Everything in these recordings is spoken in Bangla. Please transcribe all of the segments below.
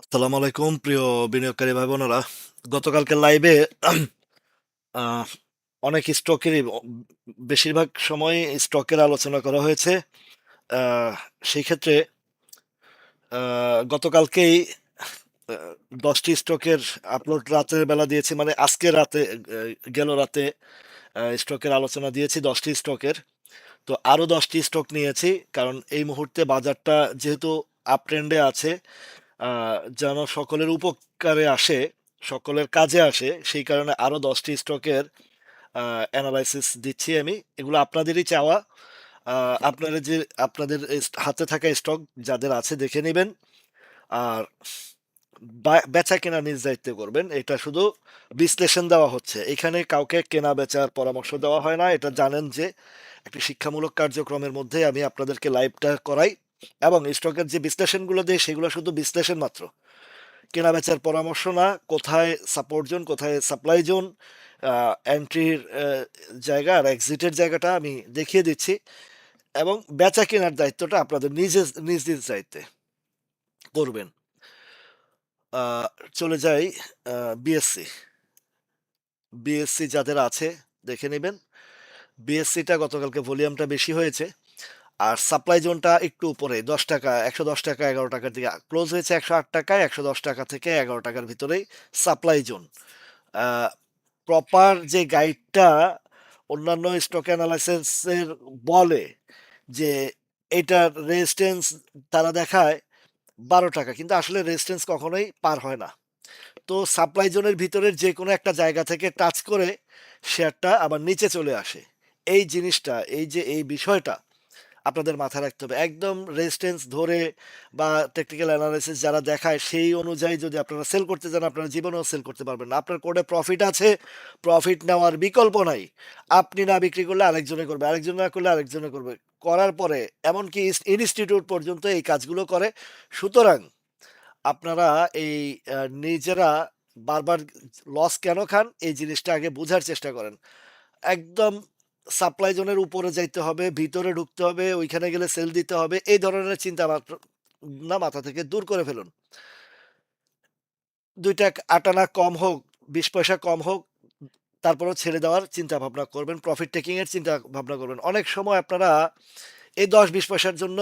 আসসালামু আলাইকুম প্রিয় বিনিয়োগকারী ভাই বোনেরা। গতকালকে লাইভে অনেক স্টকেরই বেশিরভাগ সময়ই স্টকের আলোচনা করা হয়েছে। সেই ক্ষেত্রে গতকালকেই দশটি স্টকের আপলোড রাতের বেলা দিয়েছি। মানে আজকে রাতে গেল রাতে স্টকের আলোচনা দিয়েছি দশটি স্টকের। তো আরও ১০ টি স্টক নিয়েছি। কারণ এই মুহূর্তে বাজারটা যেহেতু আপ ট্রেন্ডে আছে, যেন সকলের উপকারে আসে, সকলের কাজে আসে, সেই কারণে আরও ১০ টি স্টকের আ এনালাইসিস দিচ্ছি আমি। এগুলো আপনাদেরই চাওয়া। আপনারা যে আপনাদের হাতে থাকা স্টক যাদের আছে দেখে নিবেন। আর বেচা-কেনা নিজ দায়িত্বে করবেন। এটা শুধু বিশ্লেষণ দেওয়া হচ্ছে। এখানে কাউকে কেনা-বেচার পরামর্শ দেওয়া হয় না। এটা জানেন যে একটি শিক্ষামূলক কার্যক্রমের মধ্যে আমি আপনাদেরকে লাইভটা করাই এবং স্টকের যে বিশ্লেষণগুলো দেয় সেগুলো শুধু বিশ্লেষণ মাত্র। কেনা-বেচার পরামর্শ না। কোথায় সাপোর্ট জোন, কোথায় সাপ্লাই জোন, এন্ট্রির জায়গা আর এক্সিটের জায়গাটা আমি দেখিয়ে দিচ্ছি এবং বেচা-কেনার দায়িত্বটা আপনাদের নিজের নিজ, নিজ দায়িত্বে করবেন। চলে যাই বিএসসি। বিএসসি যাদের আছে দেখে নিবেন। বিএসসিটা গতকালকে ভলিউমটা বেশি হয়েছে। আর সাপ্লাই জোনটা একটু উপরে দশ টাকা একশো দশ টাকা এগারো টাকার দিকে ক্লোজ হয়েছে ৳১০৮ ৳১১০ থেকে এগারো টাকার ভিতরেই সাপ্লাই জোন। প্রপার যে গাইডটা অন্যান্য স্টক এনালাইসিস এর বলে যে এটার রেজিস্ট্যান্স তারা দেখায় ৳১২ কিন্তু আসলে রেজিস্ট্যান্স কখনোই পার হয় না। তো সাপ্লাই জোনের ভিতরের যে কোনো একটা জায়গা থেকে টাচ করে শেয়ারটা আবার নিচে চলে আসে। এই জিনিসটা, এই যে এই বিষয়টা আপনাদের মাথায় রাখতে হবে। একদম রেজিস্ট্যান্স ধরে বা টেকনিক্যাল এনালাইসিস যারা দেখায় সেই অনুযায়ী যদি আপনারা সেল করতে চান আপনারা জীবনেও সেল করতে পারবেন না। আপনার কোডে প্রফিট আছে, প্রফিট নেওয়ার বিকল্প নাই। আপনি না বিক্রি করলে আরেকজনে করবে, আরেকজন না করলে আরেকজনে করবে। করার পরে এমনকি ইনস্টিটিউট পর্যন্ত এই কাজগুলো করে। সুতরাং আপনারা এই নিজেরা বারবার লস কেন খান এই জিনিসটা আগে বোঝার চেষ্টা করেন। একদম সাপ্লাই জোনের উপরে যাইতে হবে, ভিতরে ঢুকতে হবে, ওইখানে গেলে সেল দিতে হবে। এই ধরনের চিন্তা না মাথা থেকে দূর করে ফেলুন। ২ টা ৳৮ আনা কম হোক, ২০ পয়সা কম হোক, তারপরেও ছেড়ে দেওয়ার চিন্তা ভাবনা করবেন। প্রফিট টেকিং এর চিন্তা ভাবনা করবেন। অনেক সময় আপনারা এই দশ বিশ পয়সার জন্য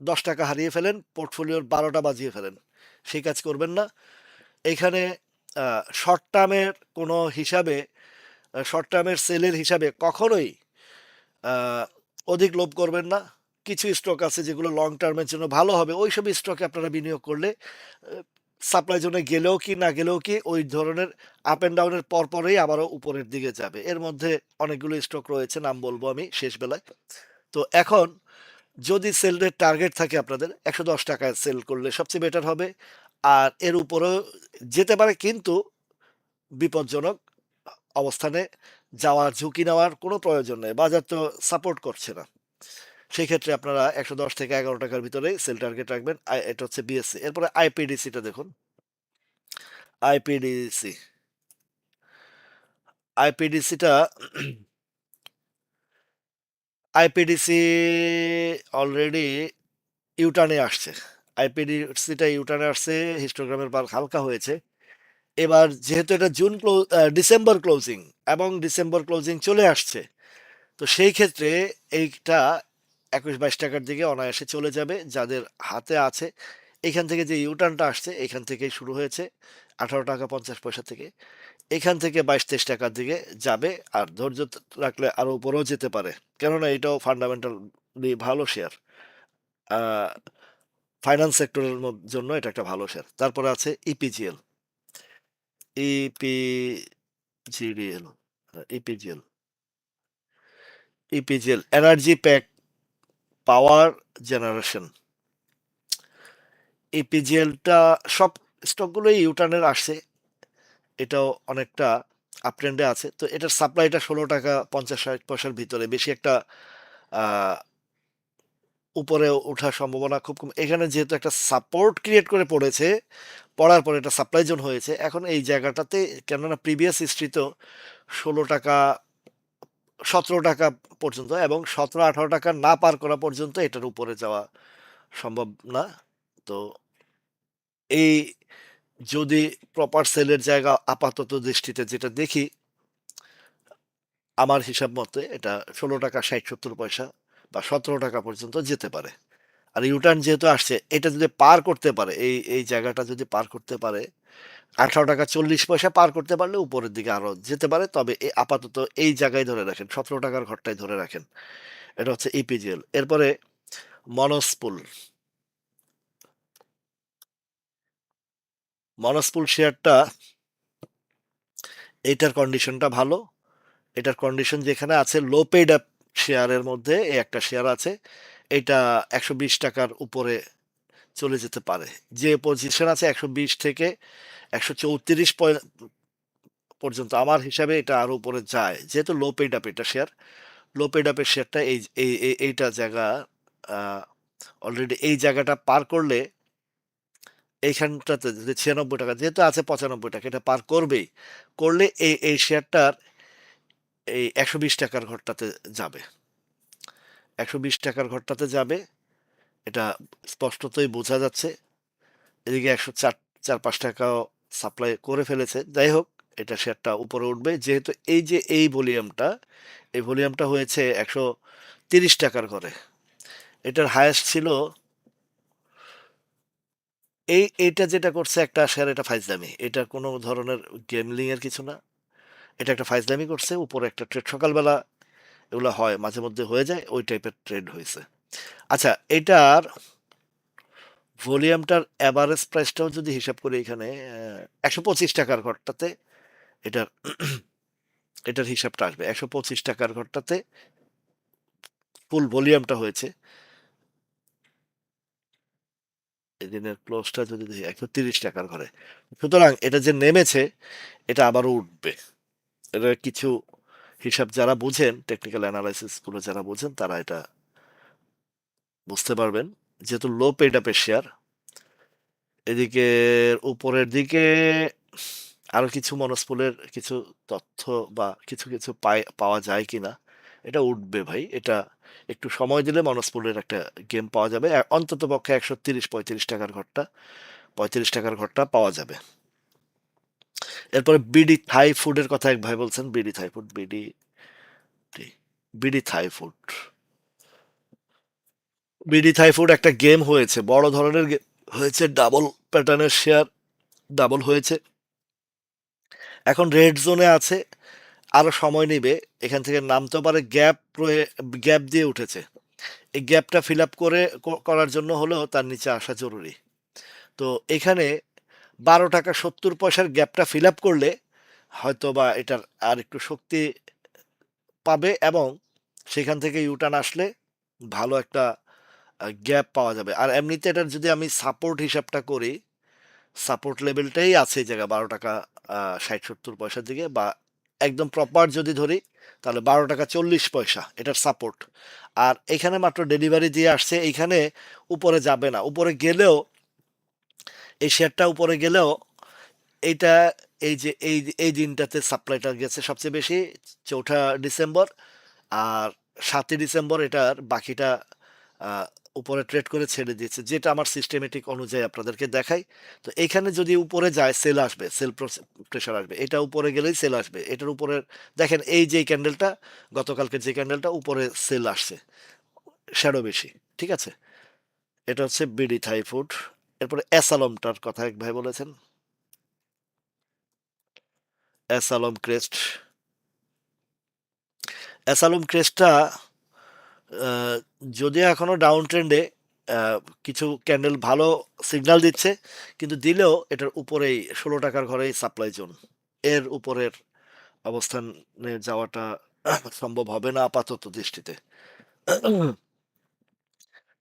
৳১০ হারিয়ে ফেলেন, পোর্টফোলিওর বারোটা বাজিয়ে ফেলেন। সেই কাজ করবেন না। এইখানে আ শর্ট টার্মের কোনো হিসাবে শর্ট টার্মের সেলের হিসাবে কখনোই অধিক লোভ করবেন না। কিছু স্টক আছে যেগুলো লং টার্মের জন্য ভালো হবে। ওই সব স্টকে আপনারা বিনিয়োগ করলে সাপ্লাই জোনে গেলেও কি, না গেলেও কি, ওই ধরনের আপ অ্যান্ড ডাউনের পরপরেই আবারও উপরের দিকে যাবে। এর মধ্যে অনেকগুলো স্টক রয়েছে, নাম বলব আমি শেষ বেলায়। তো এখন, যদি সেল এর টার্গেট থাকে আপনাদের, একশো দশ টাকায় সেল করলে সবচেয়ে বেটার হবে। আর এর উপরেও যেতে পারে কিন্তু বিপজ্জনক অবস্থানে যাওয়ার ঝুঁকি নেওয়ার কোনো প্রয়োজন নেই। বাজার তো সাপোর্ট করছে না। সেই ক্ষেত্রে আপনারা ৳১১০ থেকে এগারো টাকার ভিতরেই সেল টার্গেট রাখবেন। এটা হচ্ছে বিএসসি। এরপরে আইপিডিসি টা দেখুন। আইপিডিসি। আইপিডিসিটা আইপিডিসি অলরেডি ইউ-টার্ন আসছে। আইপিডিসিটা ইউ-টার্ন আসছে, হিস্টোগ্রামের বার হালকা হয়েছে। এবার যেহেতু এটা জুন ক্লো ডিসেম্বর ক্লোজিং এবং ডিসেম্বর ক্লোজিং চলে আসছে। তো সেই ক্ষেত্রে এইটা একুশ বাইশ টাকার দিকে অনায়াসে চলে যাবে। যাদের হাতে আছে এখান থেকে যে ইউ-টার্নটা আসছে, এখান থেকেই শুরু হয়েছে ৳১৮.৫০ থেকে। এখান থেকে ৳২২-২৩ টাকার দিকে যাবে। আর ধৈর্য রাখলে আরও উপরেও যেতে পারে। কেননা এটাও ফান্ডামেন্টালি ভালো শেয়ার। ফাইন্যান্স সেক্টরের জন্য এটা একটা ভালো শেয়ার। তারপরে আছে ইপিজিএল। ইপিজিডিএল আ EPGL. Energy pack power generation. ইপিজিএলটা সব স্টকগুলোই ইউ-টার্ন আসছে। এটাও অনেকটা আপ ট্রেন্ড আছে। তো এটার সাপ্লাইটা ৳১৬.৫০-৬০ র ভিতরে বেশি একটা উপরে ওঠার সম্ভাবনা খুব কম। এখানে যেহেতু একটা সাপোর্ট ক্রিয়েট করে পড়েছে, পড়ার পরে এটা সাপ্লাই জোন হয়েছে। এখন এই জায়গাটাতে কেননা প্রিভিয়াস হিস্ট্রি তো ৳১৬ ৳১৭ পর্যন্ত এবং ৳১৭-১৮ না পার করা পর্যন্ত এটার উপরে যাওয়া সম্ভব না। তো এই যদি প্রপার সেলের জায়গা আপাতত দৃষ্টিতে যেটা দেখি আমার হিসাব মতে এটা ষোলো টাকা ষাট সত্তর পয়সা বা সতেরো টাকা পর্যন্ত যেতে পারে। আর ইউটার্ন যেহেতু আসছে, এটা যদি পার করতে পারে, এই এই জায়গাটা যদি পার করতে পারে, আঠারো টাকা চল্লিশ পয়সা পার করতে পারলে উপরের দিকে আরও যেতে পারে, তবে আপাতত এই জায়গায় ধরে রাখেন, সতেরো টাকার ঘরটায় ধরে রাখেন। এটা হচ্ছে ইপিজিএল এরপরে মনসপুল। মনসপুল শেয়ারটা এইটার কন্ডিশনটা ভালো। এটার কন্ডিশন যেখানে আছে লো পেড আপ শেয়ারের মধ্যে, এই একটা শেয়ার আছে, এটা একশো বিশ টাকার উপরে চলে যেতে পারে। যে পজিশন আছে একশো বিশ থেকে একশো চৌত্রিশ পর্যন্ত আমার হিসাবে এটা আরও উপরে যায়। যেহেতু লো পেড আপ এটা শেয়ার লো পেড আপের শেয়ারটা এই, এই- এই- এইটা জায়গা অলরেডি এই জায়গাটা পার করলে এইখানটাতে যদি ছিয়ানব্বই টাকা, যেহেতু আছে পঁচানব্বই টাকা, এটা পার করবেই। করলে এই এই শেয়ারটার এই একশো বিশ টাকার ঘরটাতে যাবে। একশো বিশ টাকার ঘরটাতে যাবে, এটা স্পষ্টতই বোঝা যাচ্ছে। এদিকে একশো চার চার পাঁচ টাকাও সাপ্লাই করে ফেলেছে। যাই হোক, এটা শেয়ারটা উপরে উঠবে। যেহেতু এই যে এই ভলিউমটা এই ভলিউমটা হয়েছে একশো তিরিশ টাকার ঘরে। এটার হায়েস্ট ছিল এই এটা যেটা করছে একটা শেয়ার এটা ফাইজলামি। এটা কোনো ধরনের গেমলিং এর কিছু না। এটা একটা ফাইজলামি করছে। উপরে একটা ট্রেড, সকালবেলা এগুলো হয়, মাঝে মধ্যে হয়ে যায়, ওই টাইপের ট্রেড হয়েছে আচ্ছা এটার ভলিউমটার অ্যাভারেজ প্রাইসটাও যদি হিসাব করি এখানে একশো পঁচিশ টাকার ঘরটাতে এটার এটার হিসাবটা আসবে। একশো পঁচিশ টাকার ঘরটাতে ফুল ভলিউমটা হয়েছে। এদিনের ক্লোজটা যদি একশো তিরিশ টাকার ঘরে। সুতরাং এটা যে নেমেছে, এটা আবারও উঠবে। এটা কিছু হিসাব যারা বুঝেন টেকনিক্যাল অ্যানালাইসিসগুলো যারা বুঝেন, তারা এটা বুঝতে পারবেন। যেহেতু লো পেড আপের শেয়ার এদিকে উপরের দিকে আরও কিছু মনস্পুলের কিছু তথ্য বা কিছু কিছু পাওয়া যায় কিনা, এটা উঠবে ভাই। এটা একটু সময় দিলে মনস্পুলের একটা গেম পাওয়া যাবে। অন্তত পক্ষে একশো তিরিশ পঁয়ত্রিশ টাকার ঘরটা, পঁয়ত্রিশ টাকার ঘরটা পাওয়া যাবে। এরপরে বিডি থাই ফুডের কথা এক ভাই বলছেন, BD Thai food, BD BD Thai food. BD Thai food একটা গেম হয়েছে, বড় ধরনের হয়েছে, ডাবল প্যাটার্নের শেয়ার, ডাবল হয়েছে। এখন রেড জোনে আছে, আরও সময় নেবে, এখান থেকে নামতেও পারে, গ্যাপ গ্যাপ দিয়ে উঠেছে। এই গ্যাপটা ফিল আপ করে করার জন্য হলেও তার নিচে আসা জরুরি। তো এখানে বারো টাকা সত্তর পয়সার গ্যাপটা ফিল আপ করলে হয়তো বা এটার আর একটু শক্তি পাবে এবং সেখান থেকে ইউটার্ন আসলে ভালো একটা গ্যাপ পাওয়া যাবে। আর এমনিতে এটার যদি আমি সাপোর্ট হিসাবটা করি সাপোর্ট লেভেলটাই আছে এই জায়গা বারো টাকা ষাট সত্তর পয়সার দিকে বা একদম প্রপার যদি ধরি, তাহলে বারো টাকা চল্লিশ পয়সা এটার সাপোর্ট আর এখানে মাত্র ডেলিভারি দিয়ে আসছে, এইখানে উপরে যাবে না। উপরে গেলেও এই শেয়ারটা উপরে গেলেও এইটা এই যে, এই এই দিনটাতে সাপ্লাইটা গেছে সবচেয়ে বেশি, চৌঠা ডিসেম্বর আর সাতই ডিসেম্বর এটার বাকিটা উপরে ট্রেড করে ছেড়ে দিয়েছে, যেটা আমার সিস্টেমেটিক অনুযায়ী আপনাদেরকে দেখাই। তো এখানে যদি উপরে যায় সেল আসবে সেল প্রেশার আসবে, এটা উপরে গেলেই সেল আসবে, এটার উপরে, দেখেন এই যে ক্যান্ডেলটা গতকালকে যে ক্যান্ডেলটা উপরে সেল আসছে শ্যাডো বেশি, ঠিক আছে? এটা হচ্ছে বিডি থাই ফুড এরপরে অ্যাসালমটার কথা এক ভাই বলেছেন। অ্যাসালম ক্রেস্ট। অ্যাসালম ক্রেস্টটা যদিও এখনও ডাউন ট্রেন্ডে কিছু ক্যান্ডেল ভালো সিগন্যাল দিচ্ছে, কিন্তু দিলেও এটার উপরেই ষোলো টাকার ঘরেই সাপ্লাই জোন এর উপরের অবস্থানে যাওয়াটা সম্ভব হবে না আপাতত দৃষ্টিতে।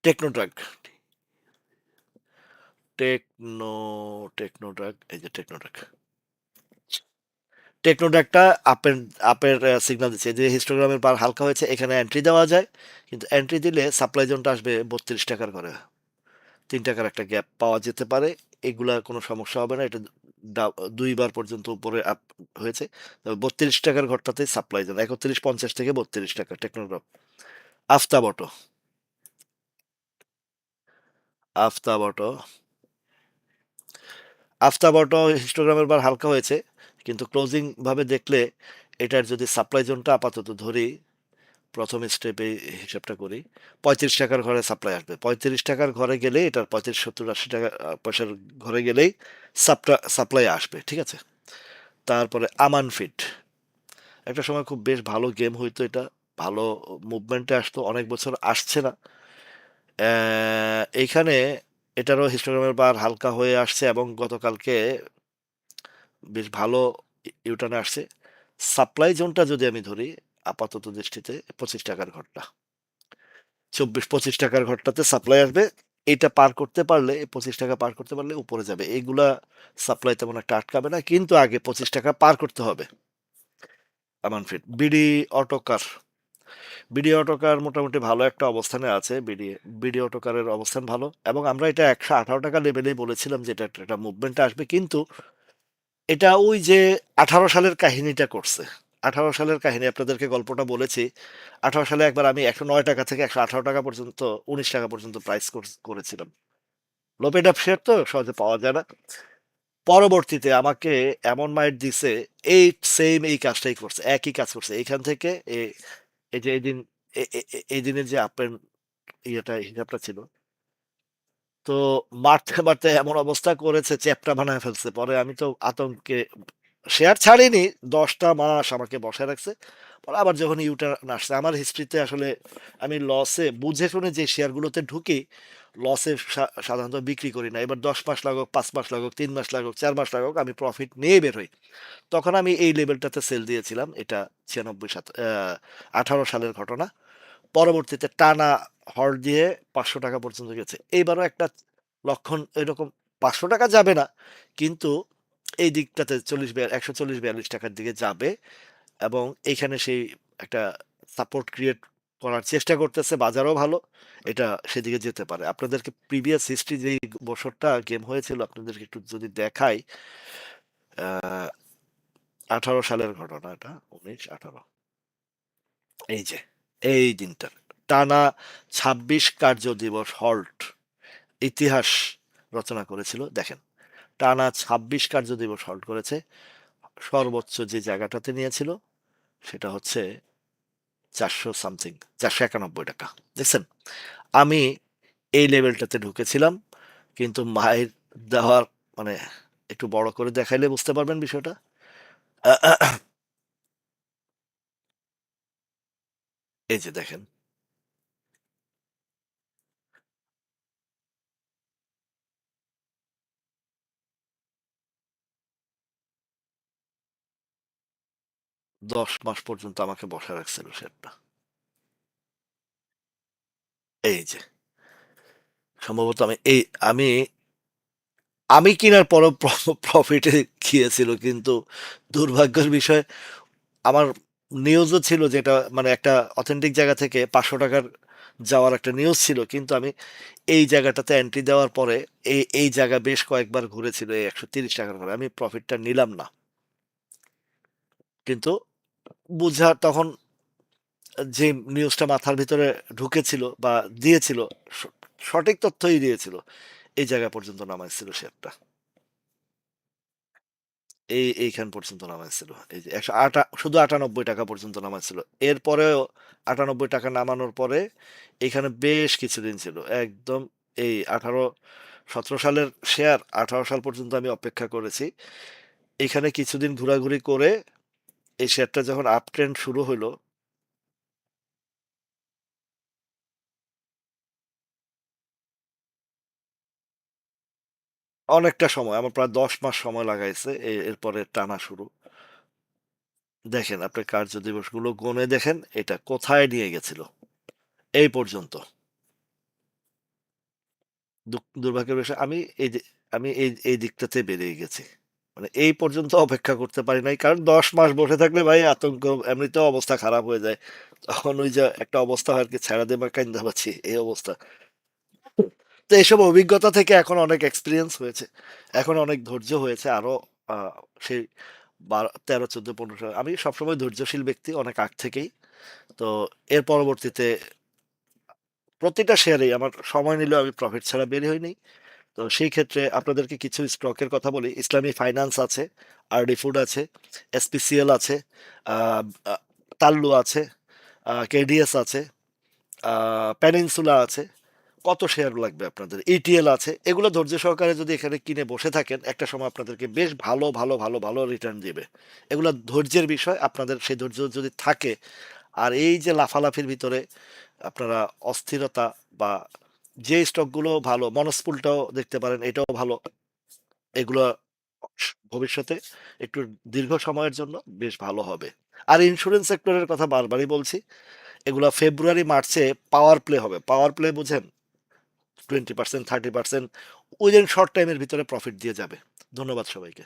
টেকনোড্রাগ টেকনো টেকনোড্রাগ এই যে টেকনোড্রাগ টেকনোড্রাগটা আপের আপের সিগনাল দিচ্ছে। যে হিস্টোগ্রামের বার হালকা হয়েছে, এখানে এন্ট্রি দেওয়া যায়, কিন্তু এন্ট্রি দিলে সাপ্লাই জোনটা আসবে বত্রিশ টাকার করে। তিন টাকার একটা গ্যাপ পাওয়া যেতে পারে, এগুলা কোনো সমস্যা হবে না, এটা দুইবার পর্যন্ত উপরে আপ হয়েছে। বত্রিশ টাকার ঘরটাতে সাপ্লাই জোন একত্রিশ, পঞ্চাশ থেকে বত্রিশ টাকা Technograph Aftab auto Aftab auto Aftab auto হিস্টোগ্রামের বার হালকা হয়েছে, কিন্তু ক্লোজিং ভাবে দেখলে এটার যদি সাপ্লাই জোনটা আপাতত ধরি, প্রথম স্টেপে হিসাবটা করি, পঁয়ত্রিশ টাকার ঘরে সাপ্লাই আসবে। পঁয়ত্রিশ টাকার ঘরে গেলে এটার পঁয়ত্রিশ, সত্তর, আশি টাকা পয়সার ঘরে গেলেই সাপ্লা সাপ্লাই আসবে, ঠিক আছে? তারপরে আমান ফিট একটা সময় খুব বেশ ভালো গেম হইতো এটা, ভালো মুভমেন্টে আসতো, অনেক বছর আসছে না। এইখানে এটারও হিস্টোগ্রামের বার হালকা হয়ে আসছে এবং গতকালকে বেশ ভালো ইউটার্নে আসছে। সাপ্লাই জোনটা যদি আমি ধরি, আপাতত দৃষ্টিতে পঁচিশ টাকার ঘরটা। চব্বিশ, পঁচিশ টাকার ঘরটাতে সাপ্লাই আসবে। এটা পার করতে পারলে, পঁচিশ টাকা পার করতে পারলে উপরে যাবে। এইগুলা সাপ্লাই তেমন একটা আটকাবে না, কিন্তু আগে পঁচিশ টাকা পার করতে হবে। Aman feed BD autocar BD autocar মোটামুটি ভালো একটা অবস্থানে আছে। বিডি বিডি অটোকারের অবস্থান ভালো এবং আমরা এটা একশো আঠারো টাকা লেভেলেই বলেছিলাম যে এটা একটা মুভমেন্ট আসবে। কিন্তু এটা ওই যে আঠারো সালের কাহিনীটা করছে। আঠারো সালের কাহিনী আপনাদেরকে গল্পটা বলেছি। আঠারো সালে একবার আমি একশো নয় টাকা থেকে একশো আঠারো টাকা পর্যন্ত, উনিশ টাকা পর্যন্ত প্রাইস করেছিলাম। লোপেড আপ শেয়ার তো সহজে পাওয়া যায় না। পরবর্তীতে আমাকে এমন মাইট দিছে, এই সেম এই কাজটাই করছে, একই কাজ করছে। এইখান থেকে এই যে এই দিন এ- এ- এ- এই দিনের যে আপের ইয়েটা, হিসাবটা ছিল। তো মারতে মারতে এমন অবস্থা করেছে চ্যাপটা বানায় ফেলছে। পরে আমি তো আতঙ্কে শেয়ার ছাড়িনি, দশটা মাস আমাকে বসায় রাখছে। পরে আবার যখন ইউটার্ন আসছে, আমার হিস্ট্রিতে আসলে আমি লসে বুঝে শুনে যে শেয়ারগুলোতে ঢুকি লসে সাধারণত বিক্রি করি না। এবার দশ মাস লাগুক, পাঁচ মাস লাগুক, তিন মাস লাগুক, চার মাস লাগুক, আমি প্রফিট নিয়ে বের হই। তখন আমি এই লেভেলটাতে সেল দিয়েছিলাম। এটা ছিয়ানব্বই সাত আঠারো সালের ঘটনা। পরবর্তীতে টানা হর দিয়ে পাঁচশো টাকা পর্যন্ত গেছে। এইবারও একটা লক্ষণ এরকম পাঁচশো টাকা যাবে না, কিন্তু এই দিকটাতে চল্লিশ একশো চল্লিশ বিয়াল্লিশ টাকার দিকে যাবে এবং এইখানে সেই একটা সাপোর্ট ক্রিয়েট করার চেষ্টা করতেছে, বাজারও ভালো, এটা সেদিকে যেতে পারে। আপনাদেরকে প্রিভিয়াস হিস্ট্রি যেই বছরটা গেম হয়েছিল, আপনাদেরকে একটু যদি দেখাই আঠারো সালের ঘটনা এটা, উনিশ, আঠারো। এই যে, এই দিনটা। টানা ছাব্বিশ কার্য দিবস হল্ট, ইতিহাস রচনা করেছিল। দেখেন, টানা ছাব্বিশ কার্য দিবস হল্ট করেছে। সর্বোচ্চ যে জায়গাটাতে নিয়েছিল, সেটা হচ্ছে চারশো সামথিং, চারশো একানব্বই টাকা। দেখছেন? আমি এই লেভেলটাতে ঢুকেছিলাম, কিন্তু মায়ের দেওয়ার মানে একটু বড় করে দেখাইলে বুঝতে পারবেন বিষয়টা। এই যে দেখেন। দশ মাস পর্যন্ত আমাকে বসা রাখছিল শেয়ারটা এই যে। সম্ভবত আমি, এই, আমি আমি কেনার পরও প্রফিটে গিয়েছিল, কিন্তু দুর্ভাগ্যের বিষয়, আমার নিউজও ছিল যেটা মানে একটা অথেন্টিক জায়গা থেকে পাঁচশো টাকার যাওয়ার একটা নিউজ ছিল, কিন্তু আমি এই জায়গাটাতে এন্ট্রি দেওয়ার পরে এই এই জায়গা বেশ কয়েকবার ঘুরেছিল, এই একশো তিরিশ টাকার করে আমি প্রফিটটা নিলাম না। কিন্তু বুঝা, তখন যে নিউজটা মাথার ভিতরে ঢুকেছিল বা দিয়েছিল সঠিক তথ্যই দিয়েছিল এই জায়গা পর্যন্ত নামাইছিল শেয়ারটা এই, এইখান পর্যন্ত নামাইছিল। এই যে একশো আটা, শুধু আটানব্বই টাকা পর্যন্ত নামাইছিল। এরপরেও আটানব্বই টাকা নামানোর পরে এখানে বেশ কিছুদিন ছিল। একদম এই আঠারো, সতেরো সালের শেয়ার, আঠারো সাল পর্যন্ত আমি অপেক্ষা করেছি। এখানে কিছুদিন ঘোরাঘুরি করে এই শেয়ারটা যখন আপ ট্রেন্ড শুরু হলো অনেকটা সময়, আমার প্রায় দশ মাস সময় লাগাইছে এরপরে টানা শুরু। দেখেন আপনি কার্য দিবসগুলো গনে দেখেন, এটা কোথায় নিয়ে গেছিল। এই পর্যন্ত। দুর্ভাগ্যের বিষয়, আমি এই আমি এই এই দিকটাতে বেরিয়ে গেছি। মানে এই পর্যন্ত অপেক্ষা করতে পারি নাই, কারণ দশ মাস বসে থাকলে ভাই আতঙ্ক, এমনিতেও অবস্থা খারাপ হয়ে যায়। তখন ওই যে একটা অবস্থা হয় আর কি, ছেড়া দেবা কান্দা পাচ্ছি এই অবস্থা। তো এইসব অভিজ্ঞতা থেকে এখন অনেক এক্সপিরিয়েন্স হয়েছে। এখন অনেক ধৈর্য হয়েছে আরও সেই বারো, তেরো, চোদ্দ, পনেরো আমি সবসময় ধৈর্যশীল ব্যক্তি অনেক আগ থেকেই। তো এর পরবর্তীতে প্রতিটা শেয়ারেই আমার সময় নিলেও আমি প্রফিট ছাড়া বের হইনি তো সেই ক্ষেত্রে আপনাদেরকে কিছু স্টকের কথা বলি। ইসলামী ফাইন্যান্স আছে আরডি ফুড আছে এসপিসিএল আছে তাল্লু আছে কেডিএস আছে প্যানিনসুলা আছে কত শেয়ার লাগবে আপনাদের? ইটিএল আছে, এগুলো ধৈর্য সহকারে যদি এখানে কিনে বসে থাকেন, একটা সময় আপনাদেরকে বেশ ভালো ভালো ভালো ভালো রিটার্ন দেবে। এগুলো ধৈর্যের বিষয়, আপনাদের সেই ধৈর্য যদি থাকে, আর এই যে লাফালাফির ভিতরে আপনারা অস্থিরতা বা যে স্টকগুলো ভালো, মনস্পুলটাও দেখতে পারেন, এটাও ভালো, এগুলো ভবিষ্যতে একটু দীর্ঘ সময়ের জন্য বেশ ভালো হবে। আর ইন্স্যুরেন্স সেক্টরের কথা বারবারই বলছি, এগুলো ফেব্রুয়ারি মার্চে পাওয়ার প্লে হবে। পাওয়ার প্লে বুঝেন twenty percent thirty percent within short টাইমের ভিতরে প্রফিট দিয়ে যাবে। ধন্যবাদ সবাইকে।